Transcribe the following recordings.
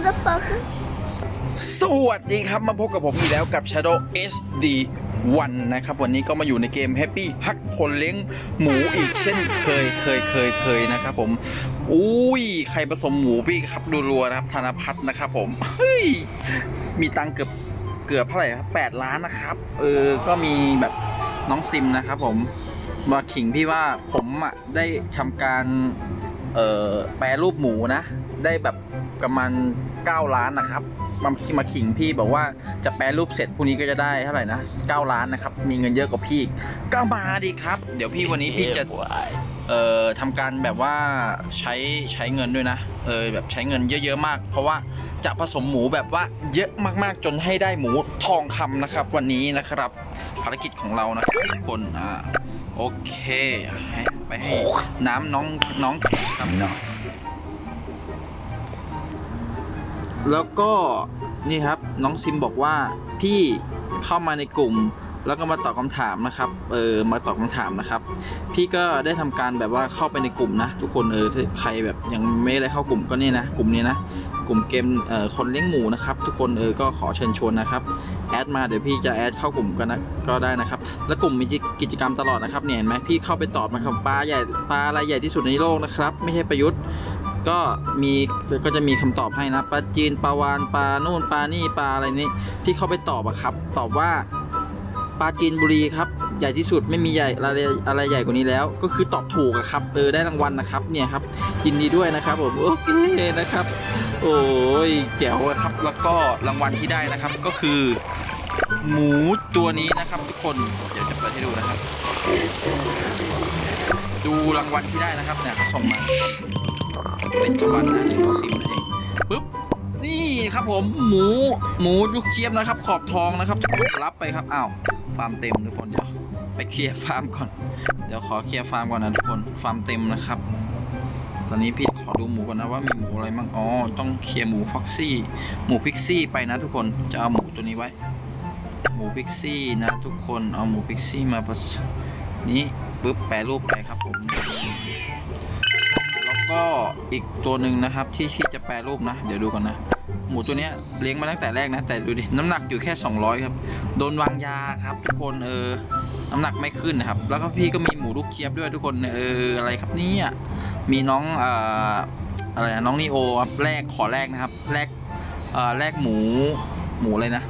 motherfucker. สวัสดีครับมาพบกับผมอีกแล้วกับ Shadow SD 1นะครับ วันนี้ก็มาอยู่ในเกม Happy ฮักคนเลี้ยงหมูอีกเช่นเคยเคยเคยเคยนะครับผมอุ้ยใครผสมหมูพี่ครับดูรัวนะครับธนพัฒน์นะครับผมเฮ้ยมีตังเกือบเกือบเท่าไหร่ครับแปดล้านนะครับเออก็มีแบบน้องซิมนะครับผมมาขิงพี่ว่าผมอะได้ทำการเอ่อแปรรูปหมูนะ ได้แบบประมาณ 9 ล้านนะครับมามาขิงพี่บอกว่าจะแปรรูปเสร็จพรุ่งนี้ก็จะได้เท่าไหร่นะ9ล้านนะครับ มีเงินเยอะกว่าพี่ก็มาดีครับ เดี๋ยวพี่วันนี้พี่จะเอ่อทำการแบบว่าใช้ใช้เงินด้วยนะเออแบบใช้เงินเยอะ ๆ มาก เพราะว่าจะผสมหมูแบบว่าเยอะมากๆ จนให้ได้หมูทองคำนะครับ วันนี้นะครับ ภารกิจของเรานะครับทุกคนอ่าโอเคให้ไปให้น้ำน้องน้องครับ แล้วก็นี่ครับน้องซิมบอกว่าพี่เข้ามาในกลุ่ม แล้วก็มาตอบคำถามนะครับเออมาตอบคำถามนะครับ พี่ก็ได้ทำการแบบว่าเข้าไปในกลุ่มนะ ทุกคนเออใครแบบยังไม่ได้เข้ากลุ่มก็นี่นะกลุ่มนี้นะ กลุ่มเกมเคนเลี้ยงหมูนะครับ ทุกคนเออก็ขอเชิญชวนนะครับแอดมาเดี๋ยวพี่จะแอดเข้ากลุ่มกันนะก็ได้นะครับ และกลุ่มมีกิจกรรมตลอดนะครับเนี่ยเห็นไหมพี่เข้าไปตอบนะครับปลาใหญ่ปลาอะไรใหญ่ที่สุดในโลกนะครับ ไม่ใช่ประยุทธ์ก็มีก็จะมีคำตอบให้นะปลาจีนปลาวานปลานู่นปลานี่ปลาอะไรนี่พี่เข้าไปตอบอะครับ ตอบว่า ปลาจีนบุรีครับใหญ่ที่สุดไม่มีใหญ่อะไรอะไรใหญ่กว่านี้แล้ว ก็คือตอบถูกครับเออได้รางวัลนะครับเนี่ยครับยินดีด้วยนะครับผมโอเคนะครับ โอ้ยแจ๋วครับแล้วก็รางวัลที่ได้นะครับก็คือ หมูตัวนี้นะครับทุกคนเดี๋ยวจะเปิดให้ดูนะครับ ดูรางวัลที่ได้นะครับเนี่ยส่งมาเป็นรางวัลนะหนึ่งสิบนั่นเองปึ๊บนี่ครับผมหมูหมูลูกเจี๊ยบนะครับ ขอบทองนะครับรับไปครับอ้าว ฟาร์มเต็มทุกคนเดี๋ยวไปเคลียร์ฟาร์มก่อน เดี๋ยวขอเคลียร์ฟาร์มก่อนนะทุกคนฟาร์มเต็มนะครับ ตอนนี้พี่ขอดูหมูก่อนนะว่ามีหมูอะไรบ้างอ๋อต้องเคลียร์หมูฟ็อกซี่หมูพิกซี่ไปนะทุกคนจะเอาหมูตัวนี้ไว้ หมูพิกซี่นะทุกคนเอาหมูพิกซี่มาผสนี้ปึ๊บแปรรูปไปครับผม แล้วก็อีกตัวหนึ่งนะครับที่ที่จะแปรรูปนะ เดี๋ยวดูก่อนนะ หมูตัวเนี้ยเลี้ยงมาตั้งแต่แรกนะ แต่ดูดิ น้ำหนักอยู่แค่ 200 ครับ โดนวางยาครับ ทุกคนเออ น้ำหนักไม่ขึ้นนะครับ แล้วก็พี่ก็มีหมูลูกเชียบด้วยทุกคนเอออะไรครับเนี่ยมีน้องเอ่ออะไรนะน้องนีโอครับแรกขอแรกนะครับแรกเอ่อแรกหมูหมูเลยนะ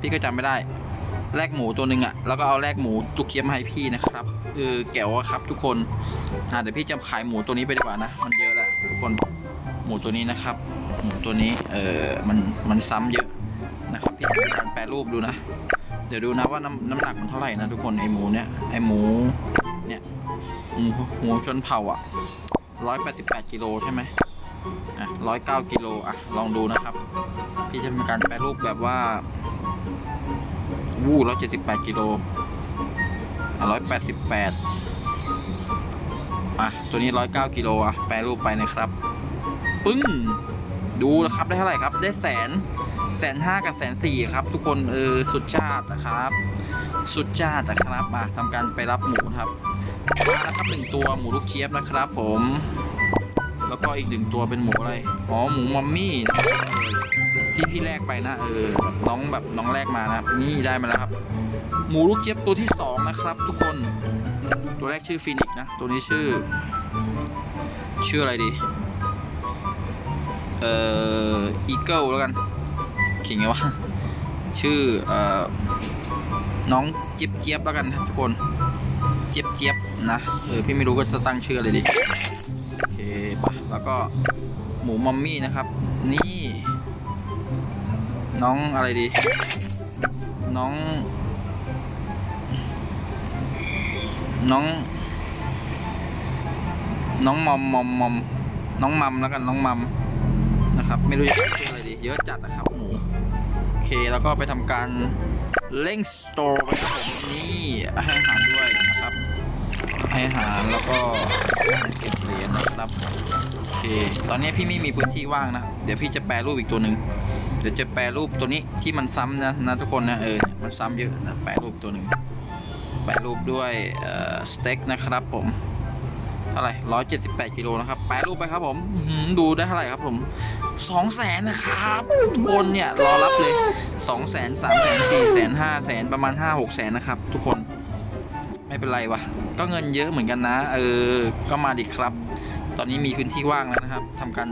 พี่ก็จำไม่ได้ แลกหมูตัวหนึ่งอะ่ะแล้วก็เอาแลกหมูตุกเกียมาให้พี่นะครับเออแก้วครับทุกคนอ่าเดี๋ยวพี่จะขายหมูตัวนี้ไปดีกว่านะ มันเยอะแหละทุกคนหมูตัวนี้นะครับ หมูตัวนี้เออมันมันซ้ำเยอะนะครับพี่จะการแปรรูปดูนะ เดี๋ยวดูนะว่าน้ำน้ำหนักมันเท่าไหร่นะทุกคนไอหมูเนี้ยไอหมูเนี่ยหมูหมูชนเผ่าอะร้อยแปดสิบแปดกิโลใช่ไหมอะร้อยเก้ากิโลอะลองดูนะครับ พี่จะมีการแปรรูปแบบว่า วู้ร้อยเจ็ดสิบแปดกิโลร้อยแปดสิบแปดอะ ตัวนี้ร้อยเก้ากิโลอะ แปรรูปไปนะครับ ปึ้ง ดูนะครับได้เท่าไหร่ครับ ได้แสนแสนห้ากับแสนสี่ครับ ทุกคนเออสุดชาตินะครับ สุดชาตินะครับมาทำการไปรับหมูครับมาแล้วครับหนึ่งตัวหมูลูกเชียบนะครับผม แล้วก็อีกหนึ่งตัวเป็นหมูอะไร อ๋อ หมูมัมมี่นะครับ ที่พี่แรกไปนะเออน้องแบบน้องแรกมานะนี่ได้มาแล้วครับ หมูลูกเจี๊ยบตัวที่สองนะครับ ทุกคน ตัวแรกชื่อฟินิกนะ ตัวนี้ชื่อ ชื่ออะไรดี เอ่ออีเกิลแล้วกันเขียนไงวะชื่อเอ่อน้องเจี๊ยบเจี๊ยบแล้วกันทุกคนเจี๊ยบเจี๊ยบนะเออพี่ไม่รู้ก็จะตั้งชื่ออะไรดีโอเคปะแล้วก็หมูมัมมี่นะครับ นี่ น้องอะไรดี น้อง น้อง น้องมอมมอมมอมน้องมัมแล้วกันน้องมัมนะครับ ไม่รู้จะชื่ออะไรดี เยอะจัดนะครับหมูโอเคแล้วก็ไปทำการเล่งสโตร์ไปครับผมนี่ให้อาหารด้วยนะครับ ให้อาหารแล้วก็เก็บเหรียญนะครับ เค ตอนนี้พี่ไม่มีพื้นที่ว่างนะ เดี๋ยวพี่จะแปรรูปอีกตัวหนึ่งเดี๋ยวจะแปรรูปตัวนี้ที่มันซ้ำนะนะทุกคนนะเออมันซ้ำเยอะนะแปรรูปตัวหนึ่งแปรรูปด้วยสเต็กนะครับผมท่าไหร่ร้อยเจ็ดสิบแปดกิโลนะครับ แปรรูปไปครับผมดูได้เท่าไหร่ครับผมสองแสนนะครับทุกคนเนี่ยรอรับเลยสองแสนสามแสนสี่แสนห้าแสนประมาณห้าหกแสนนะครับทุกคนไม่เป็นไรวะก็เงินเยอะเหมือนกันนะ เออ ก็มาดิครับ ตอนนี้มีพื้นที่ว่างแล้วนะครับทำการ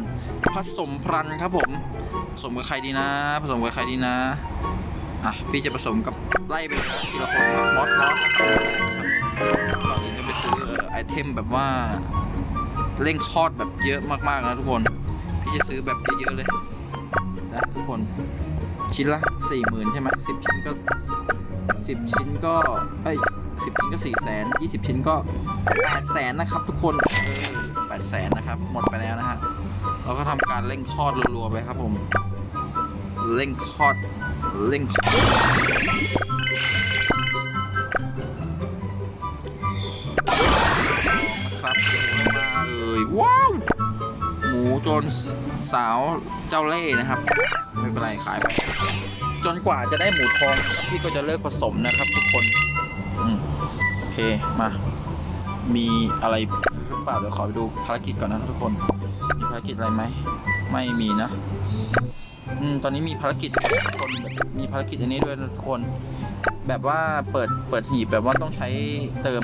ผสมพรันครับผมผสมกับใครดีนะ ผสมกับใครดีนะอะพี่จะผสมกับไล่ไปทีละคนครับมอสมอสนะครับก่อนอื่นจะไปซื้อไอเทมแบบว่าเร่งคลอดแบบเยอะมากๆนะทุกคน พี่จะซื้อแบบเยอะๆเลยนะทุกคนชิ้นละสี่หมื่นใช่ไหมสิบชิ้นก็สิบชิ้นก็เอ้ยสิบชิ้นก็สี่แสนยี่สิบชิ้นก็แปดแสนนะครับทุกคน สนนะครับ หมดไปแล้วนะฮะเราก็ทำการเร่งคลอดรัวๆไปครับผม เร่งคลอดเร่งคลอดครับมาเลยว้าวหมูจรสาวเจ้าเล่นะครับ ไม่เป็นไรขายไปจนกว่าจะได้หมูทองพี่ก็จะเลิกผสมนะครับทุกคนโอเคมา มีอะไร เปล่าเดี๋ยวขอไปดูภารกิจก่อนนะทุกคน มีภารกิจอะไรไหม ไม่มีนะ อืม ตอนนี้มีภารกิจทุกคนมีภารกิจอันนี้ด้วยทุกคน แบบว่าเปิดเปิดหีบแบบว่าต้องใช้เติม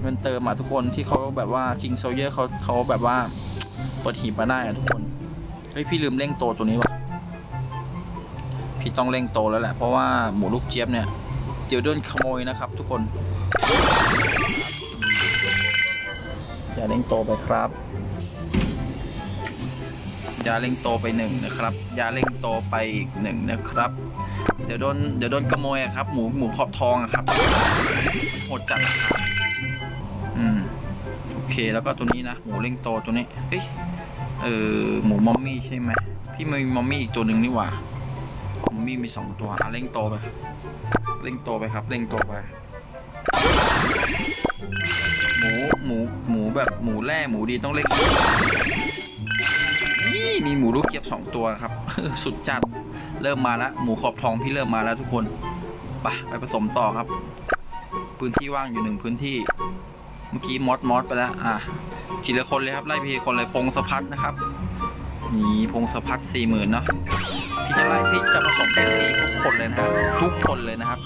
เงินเติมอะทุกคนที่เขาแบบว่า King Soldier เขาเขาแบบว่าเปิดหีบมาได้อะทุกคน เฮ้ยพี่ลืมเร่งโตตัวนี้ว่ะพี่ต้องเร่งโตแล้วแหละเพราะว่าหมูลูกเจี๊ยบเนี่ยเดี๋ยวโดนขโมยนะครับ ทุกคน เร่งโตไปครับ ยาเร่งโตไปหนึ่งนะครับ ยาเร่งโตไปอีกหนึ่งนะครับ เดี๋ยวโดนเดี๋ยวโดนขโมยอะครับ หมูหมูขอบทองอะครับโหดจัดอะครับอืมโอเคแล้วก็ตัวนี้นะหมูเร่งโตตัวนี้เฮ้ยเออหมูมอมมี่ใช่ไหมพี่มีมอมมี่อีกตัวหนึ่งนี่หว่าหมูมอมมี่มีสองตัวอะเร่งโตไปเร่งโตไปครับ เร่งโตไป หมูหมูหมูแบบหมูแร่หมูดีต้องเร่งนี่มีหมูลูกเจี๊ยบสองตัวครับ สุดจัดเริ่มมาแล้วหมูขอบทองพี่เริ่มมาแล้วทุกคนไปไปผสมต่อครับ พื้นที่ว่างอยู่หนึ่งพื้นที่ เมื่อกี้มอสมอสไปแล้วอะทีละคนเลยครับไล่พีละคนเลยพงสะพัดนะครับนี่พงสะพัดสี่หมื่นเนาะพี่จะไล่พี่จะผสมเต็มที่ทุกคนเลยนะครับทุกคนเลยนะครับ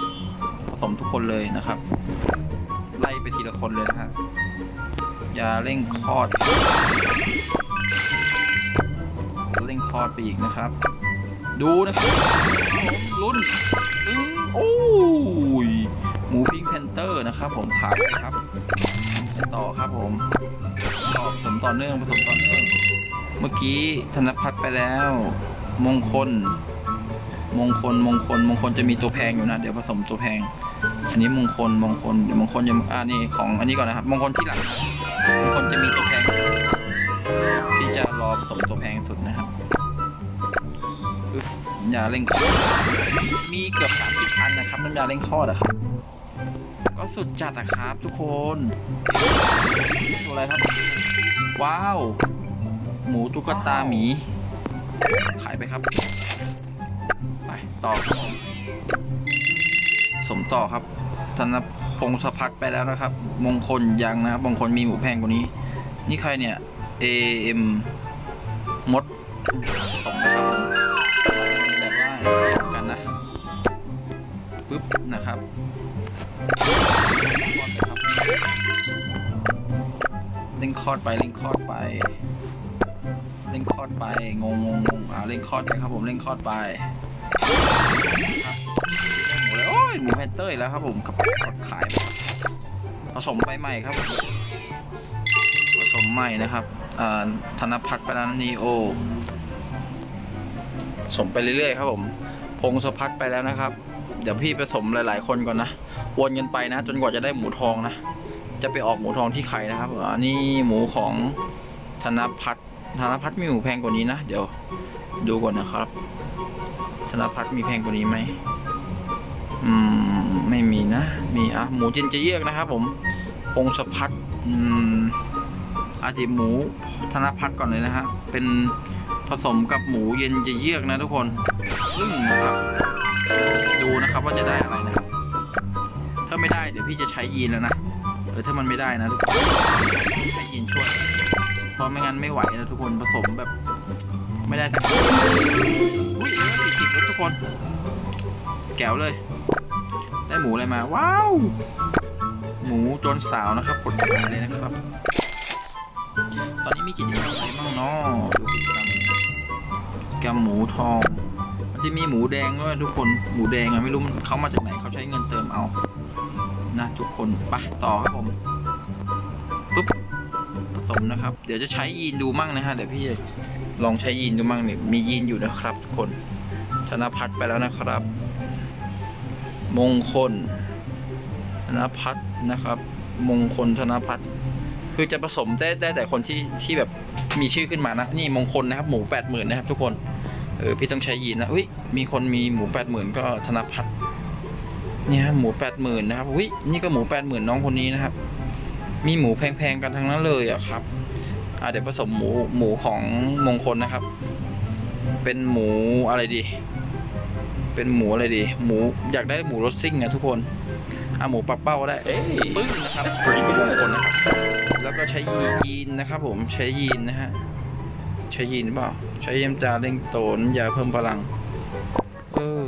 ผสมทุกคนเลยนะครับ ไล่ไปทีละคนเลยนะฮะอย่าเร่งคลอด เร่งคลอดไปอีกนะครับ ดูนะครับรุ่นอื้อโอ้ยหมูพิงแพนเตอร์นะครับ ผมขายครับต่อครับผมต่อผสมต่อเนื่องผสมต่อเนื่อง เมื่อกี้ธนพัฒน์ไปแล้ว มงคล มงคลมงคลมงคลจะมีตัวแพงอยู่นะ เดี๋ยวผสมตัวแพง อันนี้มงคลมงคลเดี๋ยวมงคลจะอ่านี่ของอันนี้ก่อนนะครับ มงคลที่หลังมงคลจะมีตัวแพงอยู่พี่จะรอผสมตัวแพงสุดนะครับปึ๊บน้ำยาเร่งคลอดมีเกือบ30อันนะครับน้ำยาเร่งคลอดอะครับก็สุดจัดอะครับทุกคนตัวอะไรครับ ว้าว หมูตุ๊กตาหมี ขายไปครับ ไป ต่อสมต่อครับ ธนพงศพัฒน์ไปแล้วนะครับ มงคลยังนะครับมงคลมีหมูแพงกว่านี้ นี่ใครเนี่ย AM มดสองครับแต่ว่ากันนะปึ๊บนะครับเล่งคอดไปเล่งคอดไปเล่งคอดไปงงงงอ่าเล่งคอดไปครับผมเล่งคอดไป ยโอ้ยหมูแพนเตอร์อีกแล้วครับผมกับกดขายผสมไปใหม่ครับ ผสมใหม่นะครับธนพัฒน์ปแล้วนีโอผสมไปเรื่อยๆครับผม พงศพัฒน์ไปแล้วนะครับ เดี๋ยวพี่ผสมหลาย ๆ คนก่อนนะวนกันไปนะ จนกว่าจะได้หมูทองนะ จะไปออกหมูทองที่ไข่นะครับอันนี้หมูของธนพัฒน์ธนพัฒน์มีหมูแพงกว่านี้นะ เดี๋ยวดูก่อนนะครับ ธนพัฒน์มีแพงกว่านี้ไหม อืมไม่มีนะ มีอะหมูจินจะเยือกนะครับผมพงศพัฒน์อืมอาทิหมูธนพัฒน์ก่อนเลยนะฮะ เป็นผสมกับหมูเย็นจะเยือกนะทุกคนซึ่งนะครับ ดูนะครับว่าจะได้อะไรนะครับถ้าไม่ได้เดี๋ยวพี่จะใช้ยีนแล้วนะ เออถ้ามันไม่ได้นะทุกคนให้ยินช่วย เพราะไม่งั้นไม่ไหวนะทุกคนผสมแบบ ไม่ได้แต่อุ้ยติดแล้วทุกคน แก้วเลย ได้หมูอะไรมา ว้าว หมูจนสาวนะครับกดขายเลยนะครับ ตอนนี้มีกิจกรรมอะไรบ้างเนาะดูกิจกรรมกิจกรรมหมูทอง มันจะมีหมูแดงด้วยทุกคน หมูแดงอะไม่รู้มันเขามาจากไหนเขาใช้เงินเติมเอา นะทุกคนไปต่อครับผมปุ๊บผสมนะครับ เดี๋ยวจะใช้ยีนดูมั่งนะฮะ เดี๋ยวพี่จะ ลองใช้ยีนดูมั่งเนี่ยมียีนอยู่นะครับทุกคน ธนพัฒน์ไปแล้วนะครับ มงคล ธนพัฒน์นะครับ มงคลธนพัฒน์คือจะผสมได้ได้แต่คนที่ที่แบบมีชื่อขึ้นมานะ นี่มงคลนะครับ หมูแปดหมื่นนะครับ ทุกคนเออพี่ต้องใช้ยีนนะอุ้ยมีคนมีหมูแปดหมื่นก็ธนพัฒน์เนี่ยหมูแปดหมื่นนะครับอุ้ยนี่ก็หมูแปดหมื่นน้องคนนี้นะครับ มีหมูแพงๆกันทั้งนั้นเลยอะครับ อะเดี๋ยวผสมหมูหมูของมงคลนะครับ เป็นหมูอะไรดี เป็นหมูอะไรดี หมูอยากได้หมูรสซิ่งอะทุกคนอะหมูปักเป้าก็ได้ปึ้งนะครับเป็นมงคลนะครับแล้วก็ใช้ยีนนะครับผมใช้ยีนนะฮะใช้ยีนเปล่าใช้ยำจาเร่งโตนยาเพิ่มพลังเออ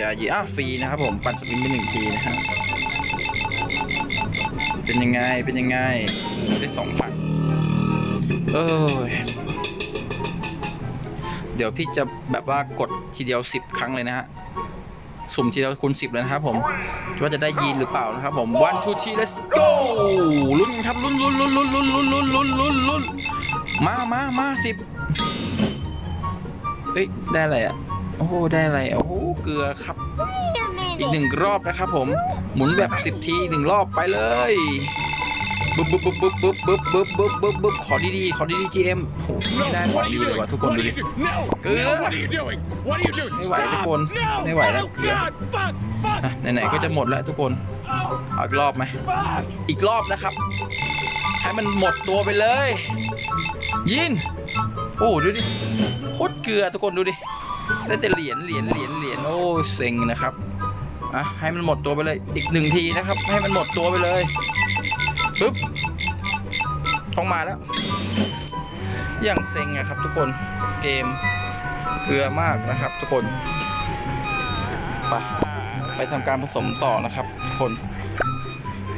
ยายีอะฟรีนะครับผมปั่นสปินไปหนึ่งทีนะฮะเป็นยังไงเป็นยังไงได้สองพัน เออเดี๋ยวพี่จะแบบว่ากดทีเดียวสิบครั้งเลยนะฮะ สุ่มทีเดียวคูณสิบเลยนะครับผม ว่าจะได้ยีนหรือเปล่านะครับผม one two three let's go ลุ้นกันครับลุ้นลุ้นลุ้นลุ้นลุ้นลุ้นลุ้นลุ้นลุ้นลุ้นมามามาสิบเฮ้ย ได้อะไรอะ โอ้โหได้อะไรอะโอ้โห เกลือครับ อีกหนึ่งรอบนะครับผม หมุนแบบสิบทีหนึ่งรอบไปเลย บึ๊บบึ๊บบึ๊บบึ๊บบึ๊บบึ๊บบึ๊บบึ๊บบึ๊บขอดีๆขอดีๆ GM โหไม่ได้ของดีเลยว่ะทุกคนดูดิ No! Good. No, what are you doing? What are you doing? ไม่ไหวทุกคนไม่ไหวแล้วเกลือไหนๆก็จะหมดแล้วทุกคนเอาอีกรอบไหมอีกรอบนะครับ ให้มันหมดตัวไปเลย ยินโอ้ดูดิโคตรเกลือทุกคนดูดิได้แต่เหรียญเหรียญเหรียญเหรียญโอ้เซ็งนะครับอะให้มันหมดตัวไปเลย อีกหนึ่งทีนะครับ ให้มันหมดตัวไปเลย ปึ๊บต้องมาแล้ว อย่างเซ็งอะครับทุกคนเกมเกลือมากนะครับ ทุกคนไปไปทำการผสมต่อนะครับ ทุกคน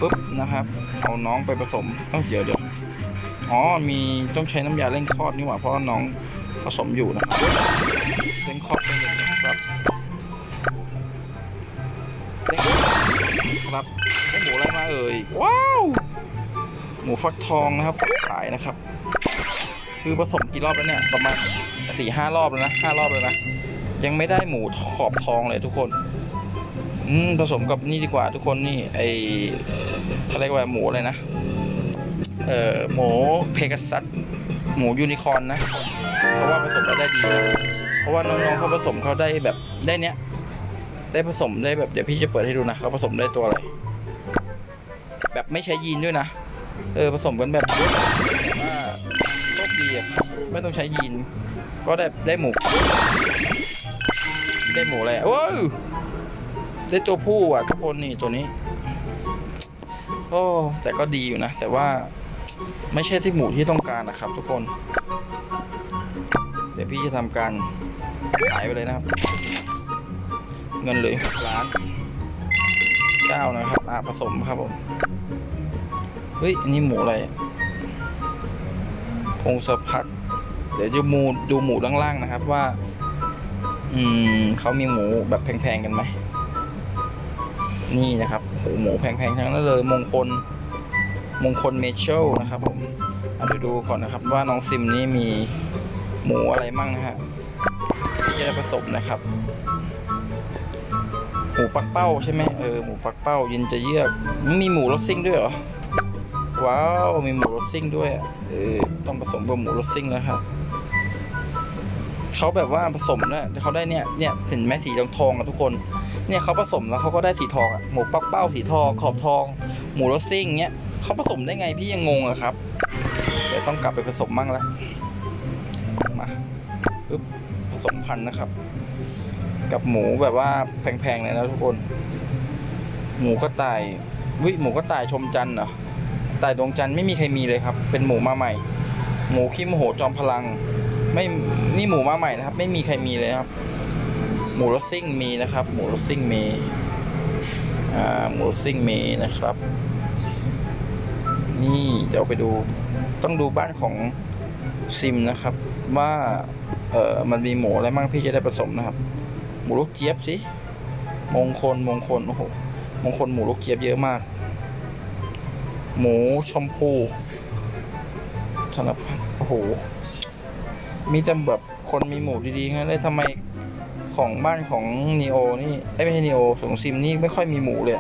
ปุ๊บนะครับ เอาน้องไปผสมเอ้าเดี๋ยวเดี๋ยวอ๋อมีต้องใช้น้ำยาเร่งคลอดนี่หว่าเพราะน้องผสมอยู่นะครับเร่งคลอดไปหนึ่งนะครับเร่งครับได้หมูอะไรมาเอ่ยว้าว หมูฟักทองนะครับขายนะครับ คือผสมกี่รอบแล้วเนี่ยประมาณสี่ห้ารอบแล้วนะห้ารอบแล้วนะยังไม่ได้หมูขอบทองเลยทุกคนอืมผสมกับนี่ดีกว่าทุกคนนี่ไอเขาเรียกว่าหมูอะไรนะเอ่อหมูเพกัสซัสหมูยูนิคอนนะเพราะว่าผสมแล้วได้ดีนะเพราะว่าน้องๆเขาผสมเขาได้แบบได้เนี้ยได้ผสมได้แบบเดี๋ยวพี่จะเปิดให้ดูนะเขาผสมได้ตัวอะไรแบบไม่ใช้ยีนด้วยนะ เออผสมกันแบบว่าโชคดีอะครับไม่ต้องใช้ยีน ก็ได้ได้หมู ได้หมูอะไรอะว้าวได้ตัวผู้อะทุกคนนี่ตัวนี้โอ้แต่ก็ดีอยู่นะ แต่ว่าไม่ใช่ที่หมูที่ต้องการนะครับ ทุกคน เดี๋ยวพี่จะทำการขายไปเลยนะครับ เงินเลยล้านเก้านะครับอ่าผสมครับผม เฮ้ย อันนี้หมูอะไรพงศพัฒน์เดี๋ยวจะมูดูหมูล่างๆนะครับว่า อืมเขามีหมูแบบแพงๆกันไหม นี่นะครับโหหมูแพงๆทั้งนั้นเลย มงคล มงคลเมเชลนะครับผมอะเดี๋ยวดูก่อนนะครับ ว่าน้องซิมนี่มีหมูอะไรมั่งนะฮะที่จะได้ผสมนะครับ หมูปักเป้าใช่ไหมเออหมูปักเป้ายินจะเยือกมีหมูรสซิ่งด้วยเหรอ ว้าว มีหมูรสซิ่งด้วยอะเออต้องผสมกับหมูรสซิ่งแล้วครับเขาแบบว่าผสมเนี่ยเขาได้เนี่ยเนี่ยสินแม่สีทองทองๆอะทุกคน เนี่ยเขาผสมแล้วเขาก็ได้สีทองอะหมูปักเป้าสีทองขอบทอง หมูรสซิ่งเนี้ยเขาผสมได้ไงพี่ยังงงอะครับเดี๋ยวต้องกลับไปผสมมั่งแล้วมาปึ๊บผสมพันธุ์นะครับ กับหมูแบบว่าแพงๆเลยนะทุกคน หมูกระต่ายวิหมูก็ต่ายชมจันทร์เหรอ แต่ดวงจันทร์ไม่มีใครมีเลยครับ เป็นหมูมาใหม่ หมูขี้โมโหจอมพลัง ไม่นี่หมูมาใหม่นะครับ ไม่มีใครมีเลยครับ หมูรสซิ่งมีนะครับ หมูรสซิ่งมีอ่าหมูรสซิ่งมีนะครับ นี่เดี๋ยวไปดูต้องดูบ้านของซิมนะครับ ว่าเออมันมีหมูอะไรบ้างพี่จะได้ผสมนะครับ หมูลูกเจี๊ยบสิมงคลมงคลโอ้โหมงคลหมูลูกเจี๊ยบเยอะมาก หมูชมพูธนพัฒน์โอ้โห มีแต่แบบคนมีหมูดีๆงั้นเลยทำไมของบ้านของนีโอนี่เอ้ไม่ใช่นีโอสงซิมนี่ไม่ค่อยมีหมูเลย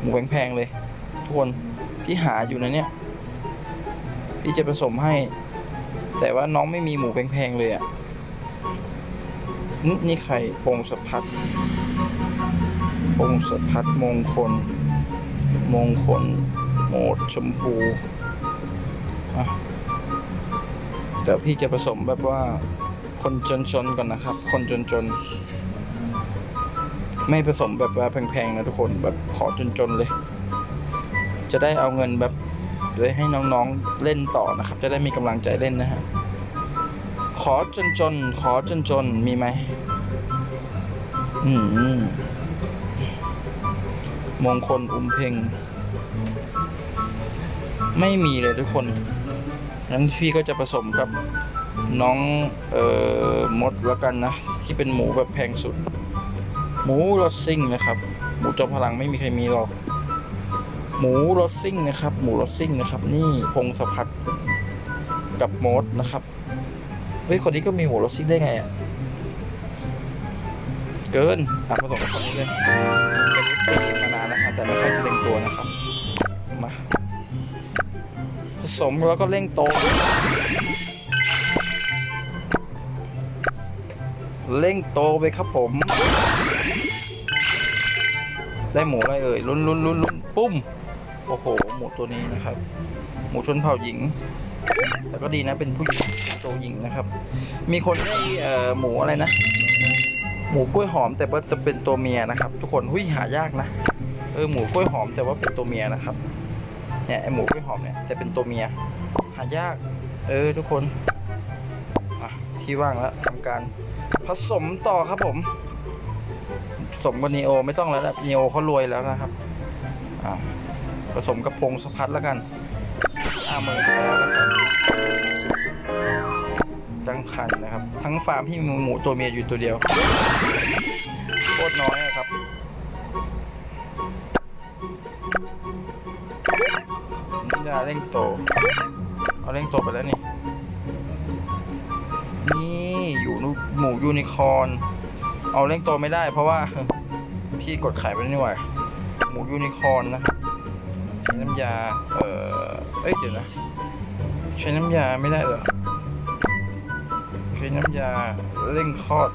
หมูแพงๆเลย ทุกคนพี่หาอยู่นะเนี่ย พี่จะผสมให้ แต่ว่าน้องไม่มีหมูแพงๆเลยอะ่ะนนี่ใครพงศพัฒน์พงศพัฒน์มงคล มงคล ดชมพูอะเดี๋ยวพี่จะผสมแบบว่าคนจนๆก่อนนะครับ คนจนๆ ไม่ผสมแบบว่าแพงๆนะทุกคนแบบขอจนๆเลย จะได้เอาเงินแบบไว้ให้น้องๆเล่นต่อนะครับ จะได้มีกำลังใจเล่นนะฮะขอจนจนๆขอจนจนๆมีไหมอืมมงคลอุ้มเพ่ง ไม่มีเลยทุกคนงั้นพี่ก็จะผสมกับน้องเอ่อมดแล้วกันนะ ที่เป็นหมูแบบแพงสุด หมูรสซิ่งนะครับ หมูจอมพลังไม่มีใครมีหรอก หมูรสซิ่งนะครับ หมูรสซิ่งนะครับ นี่พงศพัฒน์กับมดนะครับเฮ้ยคนนี้ก็มีหมูรสซิ่งได้ไงอะเกินอะผสมกับคนนี้เลยเป็นเอฟซีมานานแล้วครับแต่ไม่ค่อยเร่งตัวนะครับ สมแล้วก็เร่งโต เร่งโตไปครับผม ได้หมูอะไรเอ่ยลุ้นลุ้นลุ้นลุ้นปุ้ม โอ้โห หมูตัวนี้นะครับ หมูชนเผ่าหญิง แต่ก็ดีนะเป็นผู้หญิงเป็นตัวหญิงนะครับ มีคนได้เอ่อหมูอะไรนะ หมูกล้วยหอมแต่ว่าจะเป็นตัวเมียนะครับ ทุกคนหุ้ยหายากนะ เออหมูกล้วยหอมแต่ว่าเป็นตัวเมียนะครับ เนี่ยไอหมูกล้วยหอมเนี่ยแต่เป็นตัวเมีย หายาก เออทุกคนที่ว่างแล้วทำการผสมต่อครับผม ผสมกับนีโอไม่ต้องแล้วนะนีโอเขารวยแล้วนะครับผสมกับพงสะพัดแล้วกันห้าหมื่นแล้วแล้วกันจังคันนะครับ ทั้งฟาร์มที่มีหมูตัวเมียอยู่ตัวเดียวโคตรน้อย อะเร่งโต เอาเร่งโตไปแล้วนี่ นี่อยู่นูหมูยูนิคอร์น เอาเร่งโตไม่ได้ เพราะว่าพี่กดไขายไปแล้วนี่หว่าหมูยูนิคอร์นนะครับใช้น้ำยา เอ่อเอ้ยเดี๋ยวนะ ใช้น้ำยาไม่ได้เหรอ ใช้น้ำยาเร่งคลอด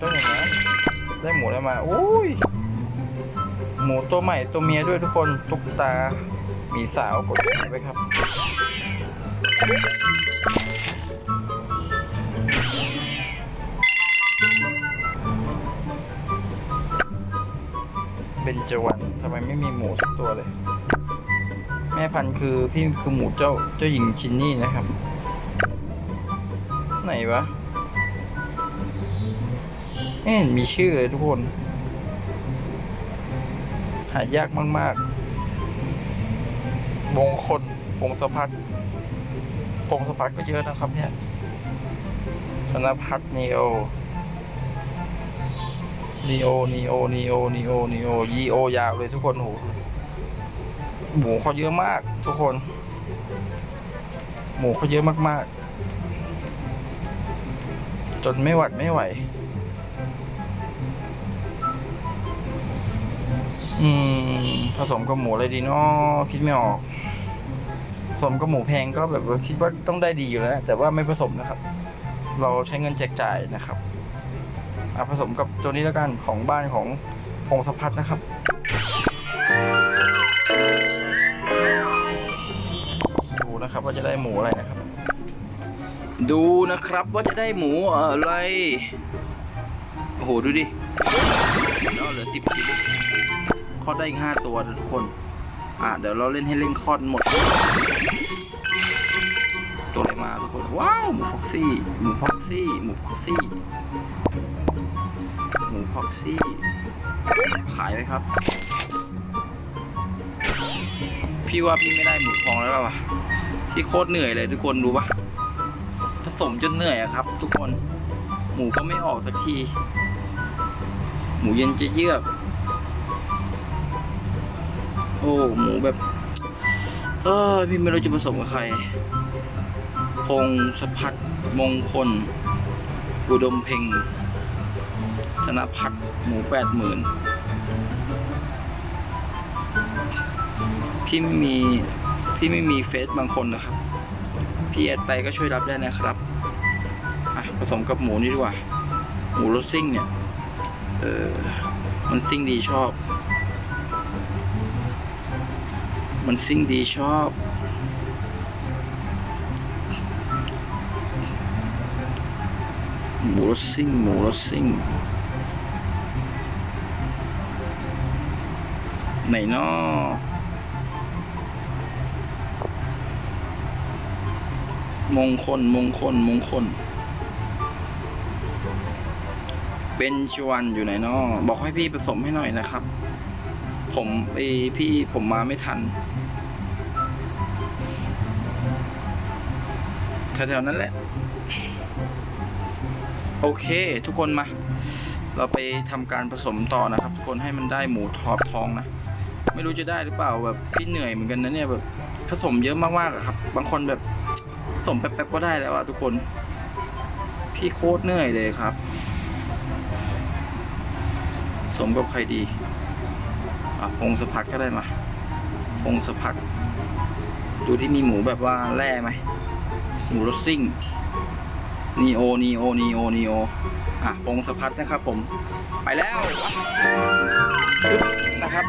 ต้องอย่างนั้นได้หมูแล้วมาอุ้ย หมูตัวใหม่ตัวเมียด้วยทุกคนตุ๊กตามีสาวกดขายไปครับเบญจวรรณทำไมไม่มีหมูสักตัวเลย แม่พันธุ์คือพี่คือหมูเจ้าเจ้าหญิงชินนี่นะครับ ไหนวะไม่เห็นมีชื่อเลยทุกคนายากมาก ๆ มงคลพงศพัฒน์พงศพัฒน์ก็เยอะนะครับ เนี่ย ธนพัฒน์นีโอนีโอนีโอนีโอนีโอนีโอยีโอยาวเลยทุกคนโหหมูเขาเยอะมาก ทุกคน หมูเขาเยอะมาก ๆ จนไม่หวัดไม่ไหว อืมผสมกับหมูอะไรดีเนาะคิดไม่ออกผสมกับหมูแพงก็แบบว่าคิดว่าต้องได้ดีอยู่แล้ว แต่ว่าไม่ผสมนะครับ เราใช้เงินแจกจ่ายนะครับอะผสมกับตัวนี้แล้วกันของบ้านของพงศพัฒน์นะครับดูนะครับว่าจะได้หมูอะไรนะครับ ดูนะครับว่าจะได้หมูอะไรโอ้โหดูดิเหลือสิบชิ้นขล อดได้อีกห้าตัวทุกคน อะเดี๋ยวเราเล่นให้เล่นคอดหมด ตัวอะไรมาทุกคน ว้าวหมูฟ็อกซี่หมูฟ็อกซี่หมูฟ็อกซี่หมูฟ็อกซี่ ขายไหมครับ พี่ว่าพี่ไม่ได้หมูทองแล้วป่ะพี่โคตรเหนื่อยเลยทุกคนรู้ปะผสมจนเหนื่อยอะครับ ทุกคน หมูก็ไม่ออกสักที หมูเย็นจะเยือก โอ้หมูแบบ เออพี่ไม่รู้จะผสมกับใคร พงสะพัดมงคล อุดมเพ่งธนพัฒน์หมูแปดหมื่นพี่ไม่มีพี่ไม่มีเฟซบางคนนะครับ พี่แอดไปก็ช่วยรับได้นะครับ อะผสมกับหมูนี่ดีกว่า หมูรสซิ่งเนี่ย เออ มันซิ่งดีชอบ มันซิ่งดีชอบหมูรสซิ่งหมูรสซิ่งไหนนอมงคล มงคล มงคล เป็นชวนอยู่ไหนนอบอกให้พี่ผสมให้หน่อยนะครับ ผมไอพี่ผมมาไม่ทัน แถวๆนั้นแหละ โอเค ทุกคนมา เราไปทำการผสมต่อนะครับ ทุกคนให้มันได้หมูทอดทองนะ ไม่รู้จะได้หรือเปล่าแบบพี่เหนื่อยเหมือนกันนะเนี่ยแบบผสมเยอะมากๆครับ บางคนแบบผสมแป๊บๆก็ได้แล้วอะทุกคน พี่โคตรเหนื่อยเลยครับ สมกับใครดีอะพงสพักก็ได้มาพงสพักดูที่มีหมูแบบว่าแร่ไหม หมูรสซิ่งนีโอนีโอนีโอนีโออะพงสะพัดนะครับผม ไปแล้วนะครับ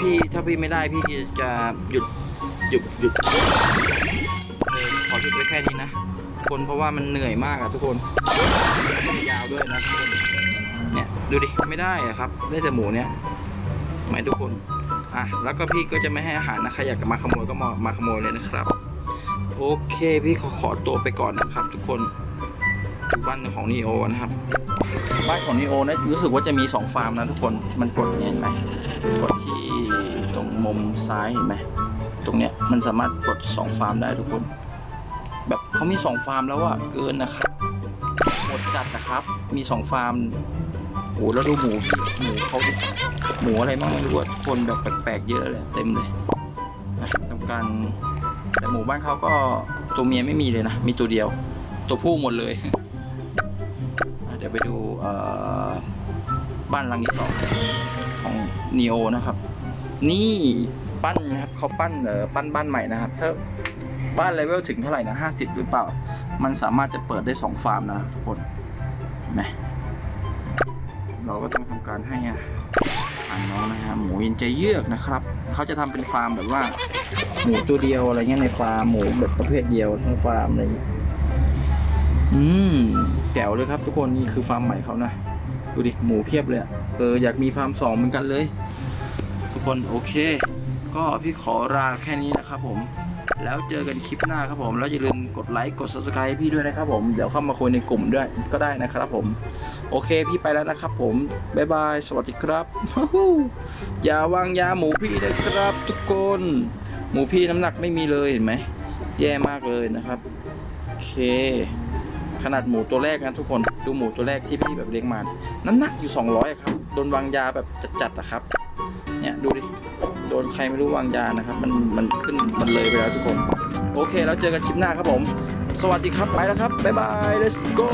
พี่ถ้าพี่ไม่ได้พี่จะหยุดหยุดหยุดเออขอหยุดไว้แค่นี้นะทุกคนเพราะว่ามันเหนื่อยมากอะทุกคนยาวด้วยนะเนี่ยดูดิไม่ได้อะครับ ได้แต่หมูเนี่ยห็นไหมทุกคนอะแล้วก็พี่ก็จะไม่ให้อาหารนะใครอยากมาขโมยก็มามาขโมยเลยนะครับ โอเคพี่ขอขอตัวไปก่อนนะครับ ทุกคนบ้านของนีโอนะครับ บ้านของนีโอนะรู้สึกว่าจะมีสองฟาร์มนะทุกคนมันกดเห็นไหมกดที่ตรงมุมซ้ายเห็นไหมตรงเนี้ยมันสามารถกดสองฟาร์มได้ทุกคน แบบเขามีสองฟาร์มแล้วอะเกินนะครับหมดจัดนะครับมีสองฟาร์มโอ้แล้วดูหมูหมูเขาดิหมูอะไรบ้างไม่รู้ทุกคนแบบแปลกๆเยอะเลยเต็มเลยนะทำการ แต่หมู่บ้านเขาก็ตัวเมียไม่มีเลยนะ มีตัวเดียว ตัวผู้หมดเลย เดี๋ยวไปดูบ้านหลังที่สองของนีโอนะครับ นี่ปั้นนะครับเขาปั้นเออปั้นบ้านใหม่นะครับถ้าบ้านเลเวลถึงเท่าไหร่นะห้าสิบหรือเปล่า มันสามารถจะเปิดได้สองฟาร์มนะทุกคนเห็นไหมเราก็ต้องทำการให้ อาหารน้องนะครับหมูเย็นใจเยือกนะครับ เขาจะทำเป็นฟาร์มแบบว่า หมูตัวเดียวอะไรเงี้ยในฟาร์มหมูแบบประเภทเดียวทั้งฟาร์มอะไรอย่างเงี้ยอืมแจ๋วเลยครับ ทุกคนนี่คือฟาร์มใหม่เขานะดูดิหมูเพียบเลยเอออยากมีฟาร์มสองเหมือนกันเลย ทุกคนโอเค ก็พี่ขอลาแค่นี้นะครับผม แล้วเจอกันคลิปหน้าครับผม แล้วอย่าลืมกดไลค์กด subscribe ให้พี่ด้วยนะครับผมเดี๋ยวเข้ามาคุยในกลุ่มด้วยก็ได้นะครับผม โอเคพี่ไปแล้วนะครับผม บ๊ายบาย สวัสดีครับ อย่าวางยาหมูพี่นะครับทุกคน หมูพี่น้ำหนักไม่มีเลยเห็นไหม แย่มากเลยนะครับ โอเค ขนาดหมูตัวแรกนะทุกคน ดูหมูตัวแรกที่พี่แบบเลี้ยงมา น้ำหนักอยู่ 200อะครับ โดนวางยาแบบจัดๆอะครับ เนี่ยดูดิ โดนใครไม่รู้วางยานะครับ มันมันขึ้นมันเลยไปแล้วทุกคน โอเค แล้วเจอกันคลิปหน้าครับผม สวัสดีครับไปแล้วครับบ๊ายบาย let's go